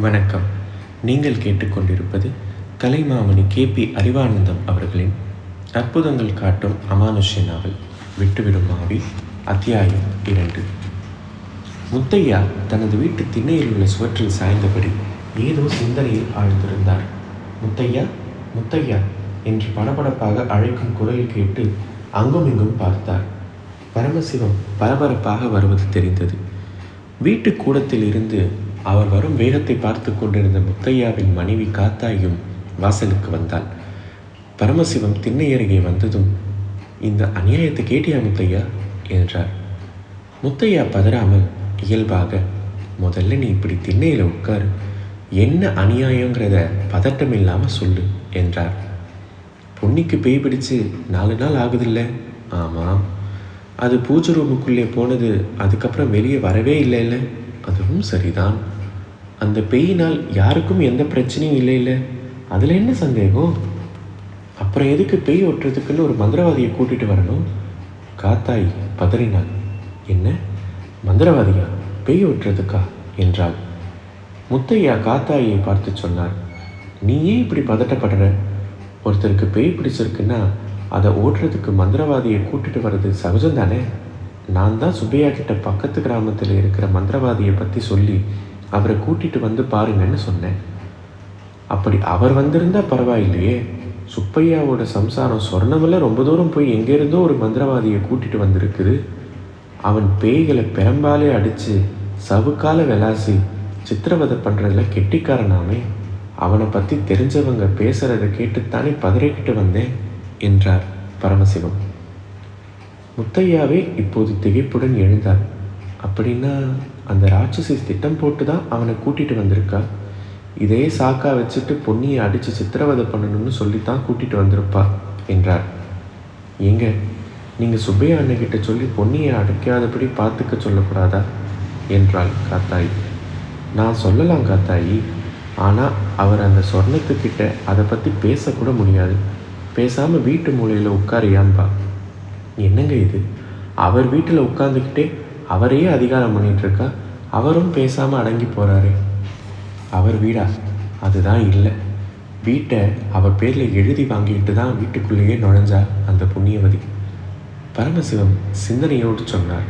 வணக்கம். நீங்கள் கேட்டுக்கொண்டிருப்பது கலைமாமணி கேபி அறிவானந்தம் அவர்களின் அற்புதங்கள் காட்டும் அமானுஷ்ய நாவல் விட்டுவிடும் ஆவி அத்தியாயம் இரண்டு. முத்தையா தனது வீட்டு திண்ணையில் உள்ள சுவற்றில் சாய்ந்தபடி ஏதோ சிந்தனையில் ஆழ்ந்திருந்தார். முத்தையா முத்தையா என்று படபடப்பாக அழைக்கும் குரல் கேட்டு அங்கும் இங்கும் பார்த்தார். பரமசிவம் பரபரப்பாக வருவது தெரிந்தது. வீட்டு கூடத்தில் இருந்து அவர் வரும் வேகத்தை பார்த்து கொண்டிருந்த முத்தையாவின் மனைவி காத்தாயும் வாசலுக்கு வந்தாள். பரமசிவம் திண்ணை அருகே வந்ததும் இந்த அநியாயத்தை கேட்டியா முத்தையா? என்றார். முத்தையா பதறாமல் இயல்பாக முதல்ல நீ இப்படி திண்ணையில் உட்கார். என்ன அநியாயங்கிறத பதட்டம் இல்லாமல் சொல்லு என்றார். பொன்னிக்கு பேய் பிடிச்சு நாலு நாள் ஆகுதில்ல? ஆமாம். அது பூஜை ரூமுக்குள்ளே போனது அதுக்கப்புறம் வெளியே வரவே இல்லைல்ல? அதுவும் சரிதான். அந்த பேயினால் யாருக்கும் எந்த பிரச்சனையும் இல்லை அதில் என்ன சந்தேகம்? அப்புறம் எதுக்கு பேய் ஒட்டுறதுக்குன்னு ஒரு மந்திரவாதியை கூட்டிகிட்டு வரணும்? காத்தாய் பதறினாள். என்ன? மந்திரவாதியா? பேய் ஒட்டுறதுக்கா என்றாள். முத்தையா காத்தாயை பார்த்து சொன்னார். நீ ஏன் இப்படி பதட்டப்படுற? ஒருத்தருக்கு பேய் பிடிச்சிருக்குன்னா அதை ஓட்டுறதுக்கு மந்திரவாதியை கூட்டிகிட்டு வர்றது சகஜம் தானே நான் தான் சுப்பையா கிட்ட பக்கத்து கிராமத்தில் இருக்கிற மந்திரவாதியை பற்றி சொல்லி அவரை கூட்டிட்டு வந்து பாருங்கன்னு சொன்னேன். அப்படி அவர் வந்திருந்தா பரவாயில்லையே. சுப்பையாவோட சம்சாரம் சொர்ணமில்ல. ரொம்ப தூரம் போய் எங்கேருந்தோ ஒரு மந்திரவாதியை கூட்டிட்டு வந்திருக்குது. அவன் பேய்களை பெரம்பாலே அடித்து சவுக்கால விளாசி சித்திரவதை பண்ணுறதுல கெட்டிக்காரனாமே. அவனை பற்றி தெரிஞ்சவங்க பேசுகிறத கேட்டுத்தானே பதறிக்கிட்டு வந்தேன் என்றார் பரமசிவம். முத்தையாவே இப்போது திகைப்புடன் எழுந்தார். அப்படின்னா அந்த ராட்சசி திட்டம் போட்டு தான் அவனை கூட்டிகிட்டு வந்திருக்கா? இதே சாக்கா வச்சுட்டு பொன்னியை அடித்து சித்திரவதை பண்ணணும்னு சொல்லித்தான் கூட்டிகிட்டு வந்திருப்பா என்றார். ஏங்க நீங்கள் சுப்பையா அண்ணகிட்ட சொல்லி பொன்னியை அடைக்காதபடி பார்த்துக்க சொல்லக்கூடாதா? என்றாள் காத்தாயி. நான் சொல்லலாம் காத்தாயி ஆனால் அவர் அந்த சொர்ணத்துக்கிட்ட அதை பற்றி பேசக்கூட முடியாது. பேசாமல் வீட்டு மூலையில் உட்காரியான்பா. என்னங்க இது? அவர் வீட்டில் உட்காந்துக்கிட்டே அவரையே அதிகாரம் பண்ணிகிட்டு இருக்கா அவரும் பேசாமல் அடங்கி போகிறாரு அவர் வீடா? அதுதான் இல்லை. வீட்டை அவர் பேரில் எழுதி வாங்கிட்டு தான் வீட்டுக்குள்ளேயே நுழைஞ்சா அந்த புண்ணியவதி. பரமசிவம் சிந்தனையோடு சொன்னார்.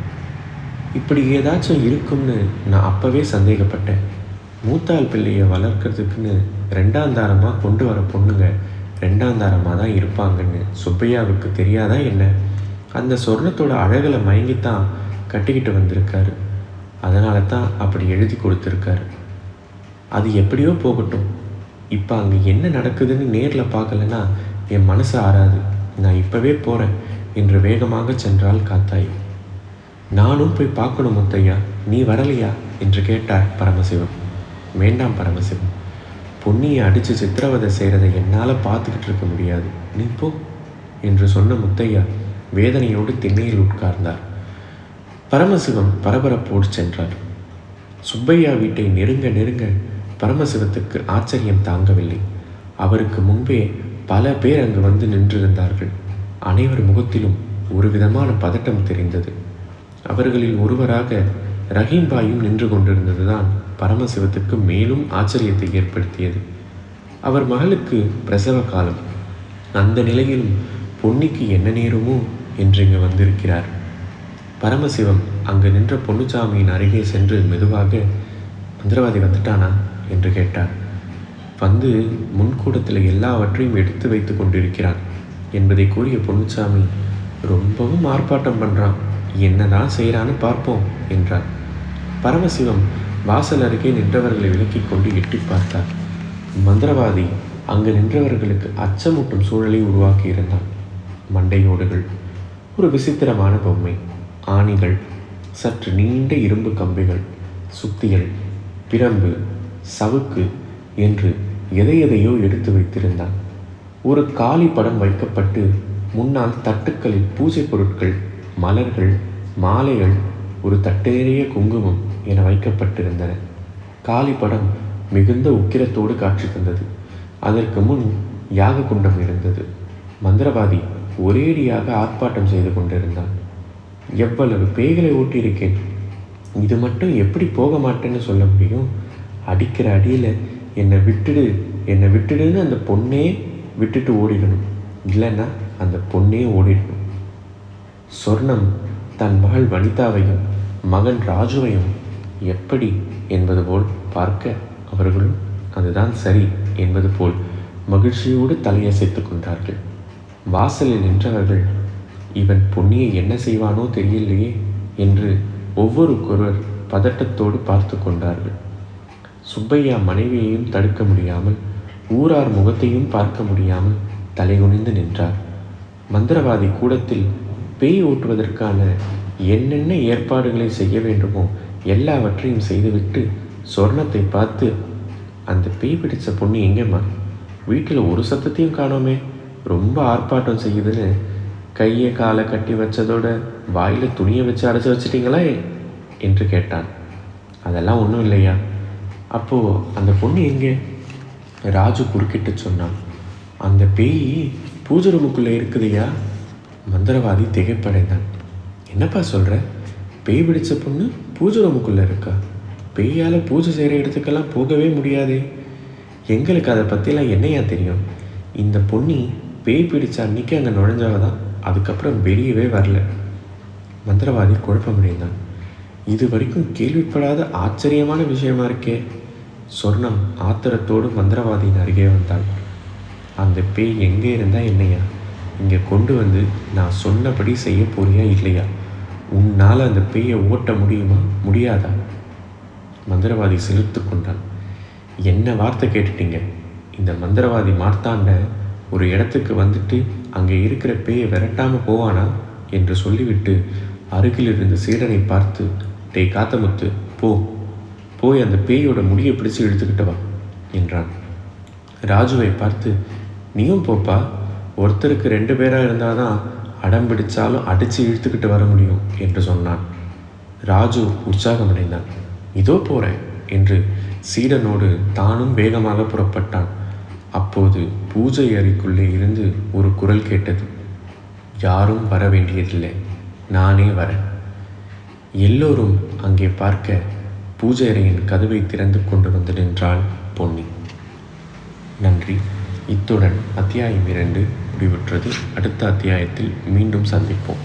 இப்படி ஏதாச்சும் இருக்கும்னு நான் அப்போவே சந்தேகப்பட்டேன். மூத்தாள் பிள்ளையை வளர்க்கறதுக்குன்னு ரெண்டாந்தாரமாக கொண்டு வர பொண்ணுங்க ரெண்டாந்தாரமாக தான் இருப்பாங்கன்னு சுப்பையாவுக்கு தெரியாதா என்ன? அந்த சொர்ணத்தோட அழகில் மயங்கித்தான் கட்டிக்கிட்டு வந்திருக்காரு. அதனால தான் அப்படி எழுதி கொடுத்துருக்காரு. அது எப்படியோ போகட்டும். இப்போ அங்கே என்ன நடக்குதுன்னு நேரில் பார்க்கலன்னா என் மனசு ஆறாது. நான் இப்போவே போகிறேன் என்று வேகமாக சென்றாள் காத்தாய். நானும் போய் பார்க்கணும் முத்தையா நீ வரலையா? என்று கேட்டார் பரமசிவம். வேண்டாம் பரமசிவம். பொன்னியை அடித்து சித்திரவதை செய்கிறதை என்னால் பார்த்துக்கிட்டு இருக்க முடியாது. நீ போ என்று சொன்ன முத்தையா வேதனையோடு திண்ணையில் உட்கார்ந்தார். பரமசிவம் பரபரப்போடு சென்றார். சுப்பையா வீட்டை நெருங்க நெருங்க பரமசிவத்துக்கு ஆச்சரியம் தாங்கவில்லை. அவருக்கு முன்பே பல பேர் அங்கு வந்து நின்றிருந்தார்கள். அனைவர் முகத்திலும் ஒரு விதமான பதட்டம் தெரிந்தது. அவர்களில் ஒருவராக ரஹீம்பாயும் நின்று கொண்டிருந்ததுதான் பரமசிவத்துக்கு மேலும் ஆச்சரியத்தை ஏற்படுத்தியது. அவர் மகளுக்கு பிரசவ காலம். அந்த நிலையிலும் பொன்னிக்கு என்ன நேருமோ என்று இங்கு வந்திருக்கிறார். பரமசிவம் அங்கு நின்ற பொன்னுச்சாமியின் அருகே சென்று மெதுவாக மந்திரவாதி வந்துட்டானா? என்று கேட்டார். வந்து முன்கூடத்தில் எல்லாவற்றையும் எடுத்து வைத்து கொண்டிருக்கிறான் என்பதை கூறிய பொன்னுச்சாமி ரொம்பவும் ஆர்ப்பாட்டம் பண்ணுறான் என்னதான் செய்கிறான்னு பார்ப்போம் என்றார். பரமசிவம் வாசல் அருகே நின்றவர்களை விலக்கிக் கொண்டு எட்டி பார்த்தார். மந்திரவாதி அங்கு நின்றவர்களுக்கு அச்சமூட்டும் சூழலை உருவாக்கி இருந்தான் மண்டையோடுகள். ஒரு விசித்திரமான பொம்மை. ஆணிகள் சற்று நீண்ட இரும்பு கம்பிகள் சுத்திகள் பிரம்பு சவுக்கு என்று எதை எதையோ எடுத்து வைத்திருந்தான். ஒரு காலி படம் வைக்கப்பட்டு முன்னால் தட்டுக்களில் பூஜை பொருட்கள் மலர்கள் மாலைகள் ஒரு தட்டேறிய குங்குமம் என வைக்கப்பட்டிருந்தன. காளி படம் மிகுந்த உக்கிரத்தோடு காட்சி தந்தது. அதற்கு முன் யாக குண்டம் இருந்தது. மந்திரவாதி ஒரேடியாக ஆர்ப்பாட்டம் செய்து கொண்டிருந்தான். எவ்வளவு பேய்களை ஓட்டியிருக்கேன் இது மட்டும் எப்படி போக மாட்டேன்னு சொல்ல முடியும்? அடிக்கிற அடியில் என்னை விட்டுடு என்னை விட்டுடுன்னு அந்த பொண்ணே விட்டுட்டு ஓடிடணும். இல்லைன்னா அந்த பொண்ணே ஓடிடணும். சொர்ணம் தன் மகள் வனிதாவையும் மகன் ராஜுவையும் எப்படி என்பது போல் பார்க்க அவர்களும் அதுதான் சரி என்பது போல் மகிழ்ச்சியோடு தலையசைத்து கொண்டார்கள். வாசலில் நின்றவர்கள் இவன் பொன்னியை என்ன செய்வானோ தெரியலையே என்று ஒவ்வொருக்கொருவர் பதட்டத்தோடு பார்த்து கொண்டார்கள். சுப்பையா மனைவியையும் தடுக்க முடியாமல் ஊரார் முகத்தையும் பார்க்க முடியாமல் தலைகுனிந்து நின்றார். மந்திரவாதி கூடத்தில் பேய் ஓட்டுவதற்கான என்னென்ன ஏற்பாடுகளை செய்ய வேண்டுமோ எல்லாவற்றையும் செய்துவிட்டு சொர்ணத்தை பார்த்து அந்த பேய் பிடித்த பொண்ணு எங்கேம்மா? வீட்டில் ஒரு சத்தத்தையும் காணோமே. ரொம்ப ஆர்ப்பாட்டம் செய்யுதுன்னு கையை காலை கட்டி வச்சதோட வாயில் துணியை வச்சு அடைச்சி வச்சிட்டீங்களா? என்று கேட்டான். அதெல்லாம் ஒன்றும் இல்லையா? அப்போது அந்த பொண்ணு எங்கே? ராஜு குறுக்கிட்டு சொன்னான். அந்த பேய் பூஜை ரூமுக்குள்ளே இருக்குதுயா? மந்திரவாதி திகைப்படைந்தான். என்னப்பா சொல்கிற பேய் பிடிச்ச பொண்ணு பூஜை ரூமுக்குள்ளே இருக்கா? பேயால் பூஜை செய்கிற இடத்துக்கெல்லாம் போகவே முடியாதே. எங்களுக்கு அதை பற்றிலாம் என்னையா தெரியும்? இந்த பொண்ணி பேய் பிடிச்ச அன்னைக்கு அங்கே நுழைஞ்சவ தான் அதுக்கப்புறம் வெளியவே வரல. மந்திரவாதி குழப்பமடைந்தான். இது வரைக்கும் கேள்விப்படாத ஆச்சரியமான விஷயமா இருக்கே. சொர்ணம் ஆத்திரத்தோடு மந்திரவாதியின் அருகே வந்தாள். அந்த பேய் எங்கே இருந்தா என்னையா? இங்கே கொண்டு வந்து நான் சொன்னபடி செய்ய போறியா இல்லையா? உன்னால் அந்த பேயை ஓட்ட முடியுமா? முடியாதா? மந்திரவாதி சிலிர்த்து கொண்டான் என்ன வார்த்தை கேட்டுட்டீங்க? இந்த மந்திரவாதி மார்த்தாண்ட ஒரு இடத்துக்கு வந்துட்டு அங்கே இருக்கிற பேயை விரட்டாமல் போவானா? என்று சொல்லிவிட்டு அருகில் இருந்த சீடனை பார்த்து டேய் காத்தமுத்து போ. போய் அந்த பேயோட முடியை பிடிச்சு இழுத்துக்கிட்டு வா என்றான். ராஜுவை பார்த்து நீயும் போப்பா. ஒருத்தருக்கு ரெண்டு பேராக இருந்தால் தான் அடம் பிடிச்சாலும் அடித்து இழுத்துக்கிட்டு வர முடியும் என்று சொன்னான். ராஜு உற்சாகமடைந்தான். இதோ போகிறேன் என்று சீடனோடு தானும் வேகமாக புறப்பட்டான். அப்போது பூஜை அறைக்குள்ளே இருந்து ஒரு குரல் கேட்டது. யாரும் வர வேண்டியதில்லை. நானே வரேன். எல்லோரும் அங்கே பார்க்க பூஜை அறையின் கதவை திறந்து கொண்டு வந்து நின்றாள் பொன்னி. நன்றி. இத்துடன் அத்தியாயம் இரண்டு முடிவுற்றது. அடுத்த அத்தியாயத்தில் மீண்டும் சந்திப்போம்.